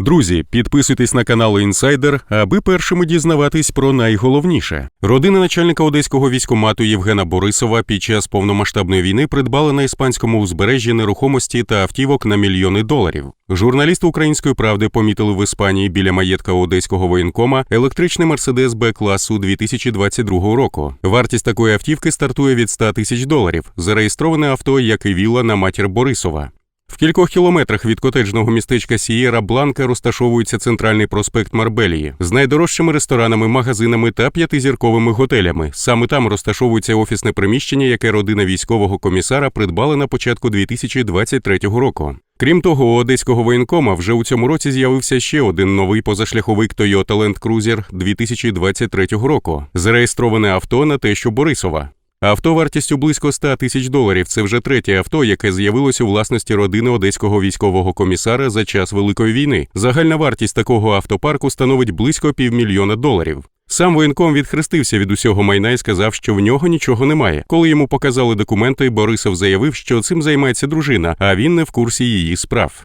Друзі, підписуйтесь на канал Інсайдер, аби першими дізнаватись про найголовніше. Родина начальника одеського військомату Євгена Борисова під час повномасштабної війни придбала на іспанському узбережжі нерухомості та автівок на мільйони доларів. Журналісти української правди помітили в Іспанії біля маєтка одеського воєнкома електричний мерседес Б класу 2022 року. Вартість такої автівки стартує від 100 тисяч доларів. Зареєстроване авто, як і віла на матір Борисова. В кількох кілометрах від котеджного містечка Сієра Бланка розташовується центральний проспект Марбелії з найдорожчими ресторанами, магазинами та п'ятизірковими готелями. Саме там розташовується офісне приміщення, яке родина військового комісара придбала на початку 2023 року. Крім того, у одеського воєнкома вже у цьому році з'явився ще один новий позашляховик Toyota Land Cruiser 2023 року, зареєстроване авто на тещу Борисова. Авто вартістю близько 100 тисяч доларів. Це вже третє авто, яке з'явилося у власності родини одеського військового комісара за час Великої війни. Загальна вартість такого автопарку становить близько півмільйона доларів. Сам воєнком відхрестився від усього майна і сказав, що в нього нічого немає. Коли йому показали документи, Борисов заявив, що цим займається дружина, а він не в курсі її справ.